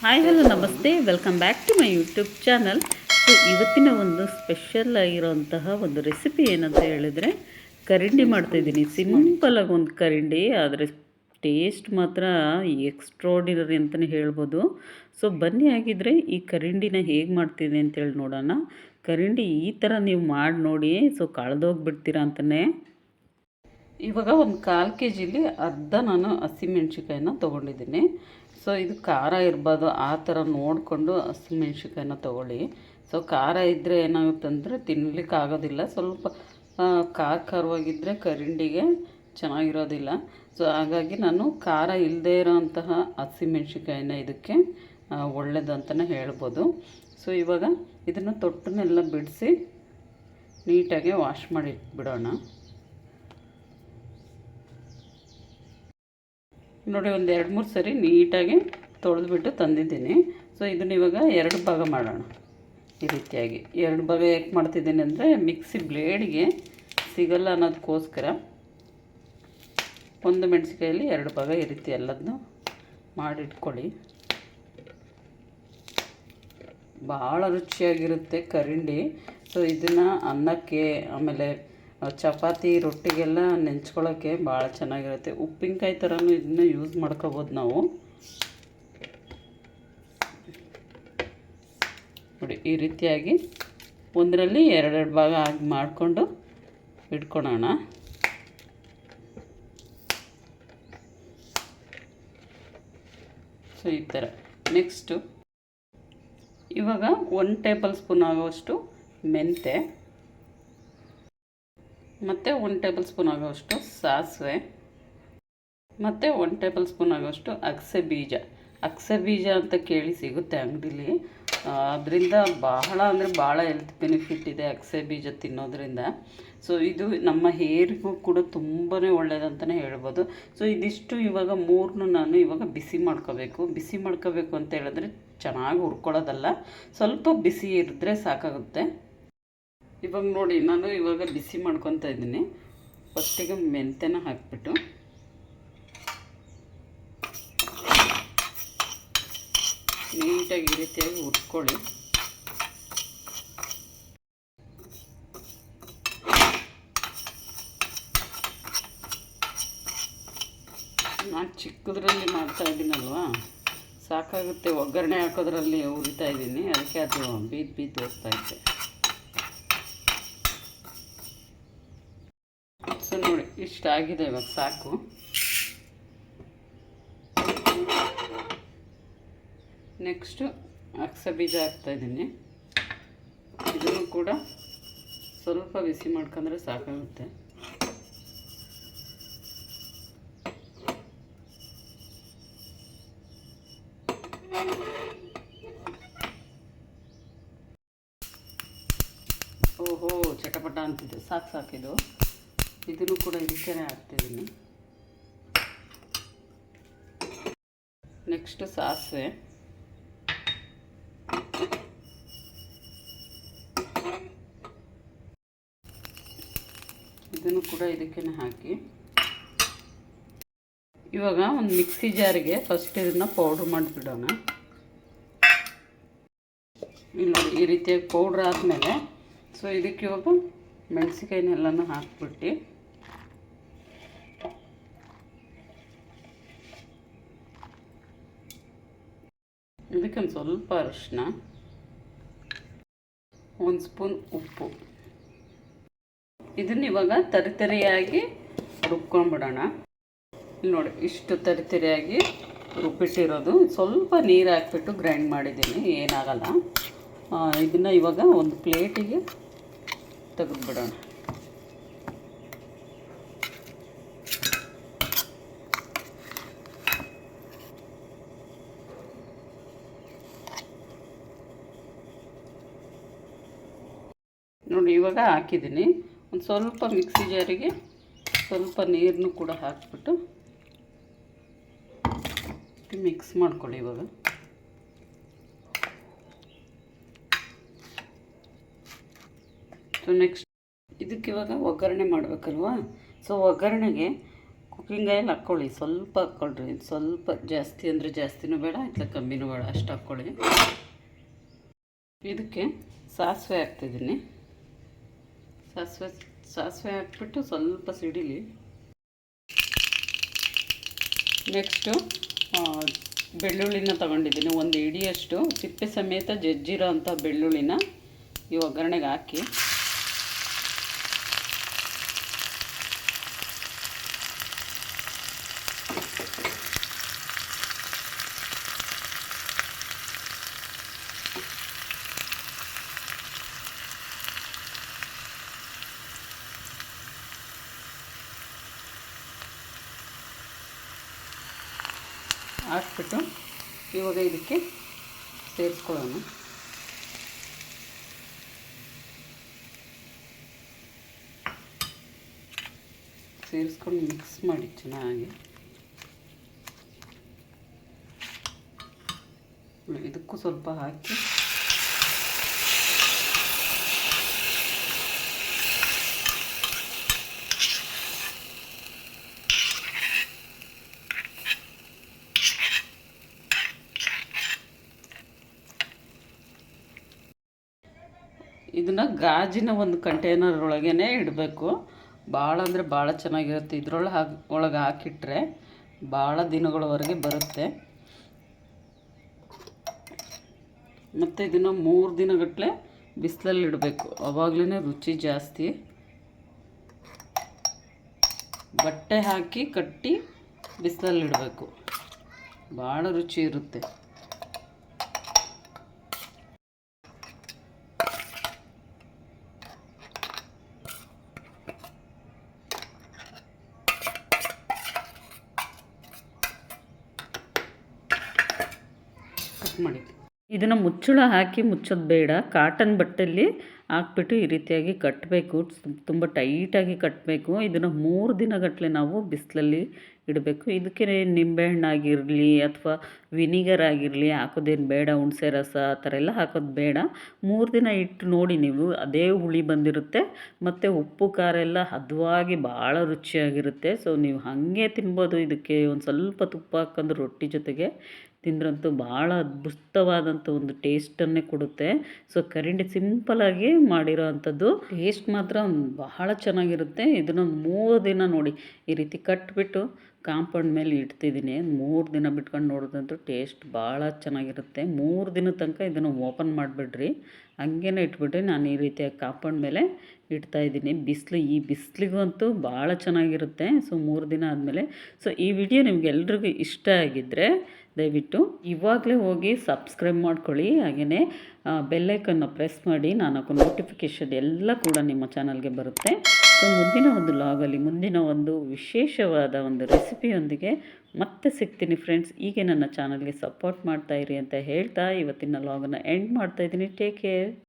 Hi, hello, ನಮಸ್ತೆ. Welcome back to my YouTube channel so ಇವತ್ತಿನ ಒಂದು ಸ್ಪೆಷಲ್ ಆಗಿರೋಂತಹ ಒಂದು ರೆಸಿಪಿ ಏನಂತ ಹೇಳಿದರೆ, ಕರಿಂಡಿ ಮಾಡ್ತಾಯಿದ್ದೀನಿ ಸಿಂಪಲಾಗಿ ಒಂದು ಕರಿಂಡಿ, ಆದರೆ ಟೇಸ್ಟ್ ಮಾತ್ರ ಎಕ್ಸ್ಟ್ರಾಡಿನರಿ ಅಂತಲೇ ಹೇಳ್ಬೋದು. ಸೊ ಬನ್ನಿ ಆಗಿದ್ದರೆ ಈ ಕರಿಂಡಿನ ಹೇಗೆ ಮಾಡ್ತೀನಿ ಅಂತೇಳಿ ನೋಡೋಣ. ಕರಿಂಡಿ ಈ ಥರ ನೀವು ಮಾಡಿ ನೋಡಿ ಸೊ ಕಳೆದೋಗ್ಬಿಡ್ತೀರಾ ಅಂತಲೇ ಇವಾಗ ಒಂದು ಕಾಲು ಕೆ ಜಿಲಿ ಅರ್ಧ ನಾನು ಹಸಿಮೆಣ್ಸಿಕಾಯಿನ ತೊಗೊಂಡಿದ್ದೀನಿ. ಸೊ ಇದು ಖಾರ ಇರ್ಬೋದು, ಆ ಥರ ನೋಡಿಕೊಂಡು ಹಸಿಮೆಣ್ಸಿಕಾಯಿನ ತೊಗೊಳ್ಳಿ. ಸೊ ಖಾರ ಇದ್ದರೆ ಏನಾಗುತ್ತೆ ಅಂದರೆ ತಿನ್ಲಿಕ್ಕೆ ಆಗೋದಿಲ್ಲ ಸ್ವಲ್ಪ ಖಾರ ಖಾರವಾಗಿದ್ದರೆ ಕರಿಂಡಿಗೆ ಚೆನ್ನಾಗಿರೋದಿಲ್ಲ. ಸೊ ಹಾಗಾಗಿ ನಾನು ಖಾರ ಇಲ್ಲದೇ ಇರೋಂತಹ ಹಸಿಮೆಣ್ಸಿಕಾಯಿನ ಇದಕ್ಕೆ ಒಳ್ಳೆಯದು ಅಂತಲೇ ಹೇಳ್ಬೋದು. ಸೊ ಇವಾಗ ಇದನ್ನು ತೊಟ್ಟನ್ನೆಲ್ಲ ಬಿಡಿಸಿ ನೀಟಾಗಿ ವಾಶ್ ಮಾಡಿ ಬಿಡೋಣ ನೋಡಿ, ಒಂದು ಎರಡು ಮೂರು ಸರಿ ನೀಟಾಗಿ ತೊಳೆದ್ಬಿಟ್ಟು ತಂದಿದ್ದೀನಿ. ಸೊ ಇದನ್ನ ಇವಾಗ ಎರಡು ಭಾಗ ಮಾಡೋಣ. ಈ ರೀತಿಯಾಗಿ ಎರಡು ಭಾಗ ಯಾಕೆ ಮಾಡ್ತಿದ್ದೀನಿ ಅಂದರೆ, ಮಿಕ್ಸಿ ಬ್ಲೇಡ್ಗೆ ಸಿಗಲ್ಲ ಅನ್ನೋದಕ್ಕೋಸ್ಕರ ಒಂದು ಮೆಣಸಿಕಾಯಲ್ಲಿ ಎರಡು ಭಾಗ ಈ ರೀತಿ ಎಲ್ಲದನ್ನು ಮಾಡಿಟ್ಕೊಳ್ಳಿ. ಭಾಳ ರುಚಿಯಾಗಿರುತ್ತೆ ಕರಿಂಡಿ. ಸೊ ಇದನ್ನು ಅನ್ನಕ್ಕೆ, ಆಮೇಲೆ ಚಪಾತಿ, ರೊಟ್ಟಿಗೆಲ್ಲ ನೆಂಚ್ಕೊಳ್ಳೋಕ್ಕೆ ಭಾಳ ಚೆನ್ನಾಗಿರುತ್ತೆ. ಉಪ್ಪಿನಕಾಯಿ ಥರನೂ ಇದನ್ನ ಯೂಸ್ ಮಾಡ್ಕೋಬೋದು ನಾವು. ನೋಡಿ, ಈ ರೀತಿಯಾಗಿ ಒಂದರಲ್ಲಿ ಎರಡೆರಡು ಭಾಗ ಆಗಿ ಮಾಡಿಕೊಂಡು ಇಟ್ಕೊಳೋಣ. ಸೊ, ಈ ಥರ. ನೆಕ್ಸ್ಟು ಇವಾಗ ಒನ್ ಟೇಬಲ್ ಸ್ಪೂನ್ ಆಗೋಷ್ಟು ಮೆಂತೆ ಮತ್ತು ಒನ್ ಟೇಬಲ್ ಸ್ಪೂನ್ ಆಗೋಷ್ಟು ಸಾಸಿವೆ. ಮತ್ತು ಒನ್ ಟೇಬಲ್ ಸ್ಪೂನ್ ಆಗೋಷ್ಟು ಅಗಸೆ ಬೀಜ. ಅಗಸೆ ಬೀಜ ಅಂತ ಕೇಳಿ ಸಿಗುತ್ತೆ ಅಂಗಡೀಲಿ. ಅದರಿಂದ ಬಹಳ ಅಂದರೆ ಭಾಳ ಹೆಲ್ತ್ ಬೆನಿಫಿಟ್ ಇದೆ ಅಗಸೆ ಬೀಜ ತಿನ್ನೋದ್ರಿಂದ. ಸೊ ಇದು ನಮ್ಮ ಹೇರ್ಗೂ ಕೂಡ ತುಂಬಾ ಒಳ್ಳೆಯದಂತಲೇ ಹೇಳ್ಬೋದು. ಸೊ ಇದಿಷ್ಟು ಇವಾಗ ಮೂರನ್ನು ನಾನು ಇವಾಗ ಬಿಸಿ ಮಾಡ್ಕೋಬೇಕು. ಬಿಸಿ ಮಾಡ್ಕೋಬೇಕು ಅಂತ ಹೇಳಿದ್ರೆ ಚೆನ್ನಾಗಿ ಹುರ್ಕೊಳ್ಳೋದಲ್ಲ. ಸ್ವಲ್ಪ ಬಿಸಿ ಇದ್ದರೆ ಸಾಕಾಗುತ್ತೆ. ಇವಾಗ ನೋಡಿ, ನಾನು ಇವಾಗ ಬಿಸಿ ಮಾಡ್ಕೊತಾ ಇದ್ದೀನಿ. ಫಸ್ಟಿಗೆ ಮೆಂತೆನ ಹಾಕ್ಬಿಟ್ಟು. ನೀಟಾಗಿ ಈ ರೀತಿಯಾಗಿ ಉರ್ಕೊಳ್ಳಿ ನಾನು ಚಿಕ್ಕದ್ರಲ್ಲಿ ಮಾಡ್ತಾ ಇದ್ದೀನಲ್ವಾ? ಸಾಕಾಗುತ್ತೆ. ಒಗ್ಗರಣೆ ಹಾಕೋದ್ರಲ್ಲಿ ಉರಿತಾ ಇದ್ದೀನಿ. ಅದಕ್ಕೆ ಅದು ಬೀದ್ ಬೀದ್ ಹೋಗ್ತಾ ಇದ್ದೆ. ಸೊ ನೋಡಿ ಇಷ್ಟ ಆಗಿದೆ ಇವಾಗ ಸಾಕು. ನೆಕ್ಸ್ಟು ಅಕ್ಸ ಬೀಜ ಹಾಕ್ತಾಯಿದ್ದೀನಿ ಇದನ್ನು ಕೂಡ ಸ್ವಲ್ಪ ಬಿಸಿ ಮಾಡ್ಕೊಂಡ್ರೆ ಸಾಕಾಗುತ್ತೆ. ಓಹೋ, ಚಟಪಟ ಅಂತಿದೆ. ಸಾಕು ಸಾಕಿದು ಇದನ್ನು ಕೂಡ ಇದಕ್ಕೇ ಹಾಕ್ತಿದ್ದೀನಿ ನೆಕ್ಸ್ಟ್ ಸಾಸಿವೆ. ಇದನ್ನು ಕೂಡ ಇದಕ್ಕೇ ಹಾಕಿ. ಇವಾಗ ಒಂದು ಮಿಕ್ಸಿ ಜಾರಿಗೆ ಫಸ್ಟ್ ಇದನ್ನು ಪೌಡ್ರ್ ಮಾಡಿಬಿಡೋಣ. ಇಲ್ಲಿ ಈ ರೀತಿಯಾಗಿ ಪೌಡ್ರ್ ಆದಮೇಲೆ ಸೊ ಇದಕ್ಕೆ ಇವಾಗ ಮೆಣಸಿಕಾಯಿನೆಲ್ಲನೂ ಹಾಕ್ಬಿಟ್ಟು ಇದಕ್ಕೆ ಒಂದು ಸ್ವಲ್ಪ ಅರಿಶಿನ ಒಂದು ಸ್ಪೂನ್ ಉಪ್ಪು. ಇದನ್ನ ಇವಾಗ ತರಿತರಿಯಾಗಿ ರುಬ್ಕೊಂಡ್ಬಿಡೋಣ ನೋಡಿ, ಇಷ್ಟು ತರಿತರಿಯಾಗಿ ರುಬ್ಬಿಟ್ಟಿರೋದು. ಸ್ವಲ್ಪ ನೀರು ಹಾಕ್ಬಿಟ್ಟು ಗ್ರೈಂಡ್ ಮಾಡಿದ್ದೀನಿ, ಏನಾಗಲ್ಲ. ಇದನ್ನು ಇವಾಗ ಒಂದು ಪ್ಲೇಟಿಗೆ ತೆಗೆದುಬಿಡೋಣ. ನೋಡಿ, ಇವಾಗ ಹಾಕಿದ್ದೀನಿ. ಒಂದು ಸ್ವಲ್ಪ ಮಿಕ್ಸಿ ಜಾರಿಗೆ ಸ್ವಲ್ಪ ನೀರನ್ನು ಕೂಡ ಹಾಕಿಬಿಟ್ಟು ಮಿಕ್ಸ್ ಮಾಡ್ಕೊಳ್ಳಿ ಇವಾಗ. ಸೊ ನೆಕ್ಸ್ಟ್ ಇದಕ್ಕೆ ಇವಾಗ ಒಗ್ಗರಣೆ ಮಾಡಬೇಕಲ್ವಾ? ಸೊ ಒಗ್ಗರಣೆಗೆ ಕುಕ್ಕಿಂಗ್ ಆಯಿಲ್ ಹಾಕ್ಕೊಳ್ಳಿ. ಸ್ವಲ್ಪ ಹಾಕ್ಕೊಳ್ರಿ. ಸ್ವಲ್ಪ ಜಾಸ್ತಿ ಅಂದರೆ ಜಾಸ್ತಿನೂ ಬೇಡ, ಇಲ್ಲ ಕಮ್ಮಿನೂ ಬೇಡ. ಅಷ್ಟು ಹಾಕ್ಕೊಳ್ಳಿ. ಇದಕ್ಕೆ ಸಾಸಿವೆ ಹಾಕ್ತಿದ್ದೀನಿ. ಸಾಸಿವೆ ಸಾಸಿವೆ ಹಾಕ್ಬಿಟ್ಟು ಸ್ವಲ್ಪ ಸಿಡಿಲಿ. ನೆಕ್ಸ್ಟು ಬೆಳ್ಳುಳ್ಳಿನ ತಗೊಂಡಿದ್ದೀನಿ. ಒಂದು ಇಡಿಯಷ್ಟು. ಸಿಪ್ಪೆ ಸಮೇತ ಜಜ್ಜಿರೋ ಅಂಥ ಬೆಳ್ಳುಳ್ಳಿನ ಈ ಒಗ್ಗರಣೆಗೆ ಹಾಕಿ. ಹಾಕ್ಬಿಟ್ಟು ಇವಾಗ ಇದಕ್ಕೆ ಸೇರಿಸ್ಕೊಳ್ಳೋಣ. ಸೇರಿಸ್ಕೊಂಡು ಮಿಕ್ಸ್ ಮಾಡಿ ಚೆನ್ನಾಗಿ. ಇದಕ್ಕೂ ಸ್ವಲ್ಪ ಹಾಕಿ ಇದನ್ನು ಗಾಜಿನ ಒಂದು ಕಂಟೈನರ್ ಒಳಗೇ ಇಡಬೇಕು. ಭಾಳ ಅಂದರೆ ಭಾಳ ಚೆನ್ನಾಗಿರುತ್ತೆ. ಇದ್ರೊಳಗೆ ಹಾಕಿ, ಒಳಗೆ ಹಾಕಿಟ್ರೆ ಭಾಳ ದಿನಗಳವರೆಗೆ ಬರುತ್ತೆ. ಮತ್ತು ಇದನ್ನು ಮೂರು ದಿನಗಟ್ಟಲೆ ಬಿಸಿಲಲ್ಲಿ ಇಡಬೇಕು ಅವಾಗಲೇ ರುಚಿ ಜಾಸ್ತಿ. ಬಟ್ಟೆ ಹಾಕಿ ಕಟ್ಟಿ ಬಿಸಿಲಲ್ಲಿ ಇಡಬೇಕು ಭಾಳ ರುಚಿ ಇರುತ್ತೆ ಕಟ್ ಮಾಡಿ ಇದನ್ನು ಮುಚ್ಚಳ ಹಾಕಿ ಮುಚ್ಚೋದು ಬೇಡ. ಕಾಟನ್ ಬಟ್ಟೆಯಲ್ಲಿ ಹಾಕ್ಬಿಟ್ಟು ಈ ರೀತಿಯಾಗಿ ಕಟ್ಟಬೇಕು ತುಂಬ ಟೈಟಾಗಿ ಕಟ್ಟಬೇಕು ಇದನ್ನು ಮೂರು ದಿನಗಟ್ಟಲೆ ನಾವು ಬಿಸಿಲಲ್ಲಿ ಇಡಬೇಕು. ಇದಕ್ಕೆ ನಿಂಬೆಹಣ್ಣಾಗಿರಲಿ ಅಥವಾ ವಿನಿಗರ್ ಆಗಿರಲಿ ಹಾಕೋದೇನು ಬೇಡ. ಹುಣಸೆ ರಸ ಆ ಥರ ಎಲ್ಲ ಹಾಕೋದು ಬೇಡ. ಮೂರು ದಿನ ಇಟ್ಟು ನೋಡಿ ನೀವು. ಅದೇ ಹುಳಿ ಬಂದಿರುತ್ತೆ. ಮತ್ತು ಉಪ್ಪು, ಖಾರ ಎಲ್ಲ ಹದವಾಗಿ ಭಾಳ ರುಚಿಯಾಗಿರುತ್ತೆ. ಸೊ ನೀವು ಹಾಗೆ ತಿನ್ಬೋದು. ಇದಕ್ಕೆ ಒಂದು ಸ್ವಲ್ಪ ತುಪ್ಪ ಹಾಕೊಂಡು ರೊಟ್ಟಿ ಜೊತೆಗೆ ತಿಂದ್ರಂತೂ ಭಾಳ ಅದ್ಭುತವಾದಂಥ ಒಂದು ಟೇಸ್ಟನ್ನೇ ಕೊಡುತ್ತೆ. ಸೊ, ಕರಿಂಡಿ ಸಿಂಪಲಾಗಿ ಮಾಡಿರೋ ಅಂಥದ್ದು ಟೇಸ್ಟ್ ಮಾತ್ರ ಬಹಳ ಚೆನ್ನಾಗಿರುತ್ತೆ. ಇದನ್ನು ಮೂರು ದಿನ ನೋಡಿ, ಈ ರೀತಿ ಕಟ್ಬಿಟ್ಟು ಕಾಂಪೌಂಡ್ ಮೇಲೆ ಇಡ್ತಿದ್ದೀನಿ. ಮೂರು ದಿನ ಬಿಟ್ಕೊಂಡು ನೋಡಿದಂತೂ ಟೇಸ್ಟ್ ಭಾಳ ಚೆನ್ನಾಗಿರುತ್ತೆ. ಮೂರು ದಿನ ತನಕ ಇದನ್ನು ಓಪನ್ ಮಾಡಿಬಿಡ್ರಿ. ಹಂಗೇನೆ ಇಟ್ಬಿಟ್ರಿ ನಾನು ಈ ರೀತಿಯಾಗಿ ಕಾಂಪೌಂಡ್ ಮೇಲೆ ಇಡ್ತಾ ಇದ್ದೀನಿ. ಬಿಸಿಲು, ಈ ಬಿಸಿಲಿಗೂ ಅಂತೂ ಭಾಳ ಚೆನ್ನಾಗಿರುತ್ತೆ. ಸೊ, ಮೂರು ದಿನ ಆದಮೇಲೆ. ಸೊ, ಈ ವಿಡಿಯೋ ನಿಮ್ಗೆ ಎಲ್ರಿಗೂ ಇಷ್ಟ ಆಗಿದ್ದರೆ ದಯವಿಟ್ಟು ಇವಾಗಲೇ ಹೋಗಿ ಸಬ್ಸ್ಕ್ರೈಬ್ ಮಾಡ್ಕೊಳ್ಳಿ. ಹಾಗೆಯೇ ಬೆಲ್ಲೈಕನ್ನು ಪ್ರೆಸ್ ಮಾಡಿ, ನಾನು ಹಾಕೋ ನೋಟಿಫಿಕೇಷನ್ ಎಲ್ಲ ಕೂಡ ನಿಮ್ಮ ಚಾನಲ್ಗೆ ಬರುತ್ತೆ. ಸೊ ಮುಂದಿನ ಒಂದು ಲಾಗಲ್ಲಿ ಮುಂದಿನ ಒಂದು ವಿಶೇಷವಾದ ಒಂದು ರೆಸಿಪಿಯೊಂದಿಗೆ ಮತ್ತೆ ಸಿಗ್ತೀನಿ ಫ್ರೆಂಡ್ಸ್ ಹೀಗೆ ನನ್ನ ಚಾನಲ್ಗೆ ಸಪೋರ್ಟ್ ಮಾಡ್ತಾಯಿರಿ ಅಂತ ಹೇಳ್ತಾ ಇವತ್ತಿನ ಲಾಗನ್ನು ಎಂಡ್ ಮಾಡ್ತಾಯಿದ್ದೀನಿ ಟೇಕ್ ಕೇರ್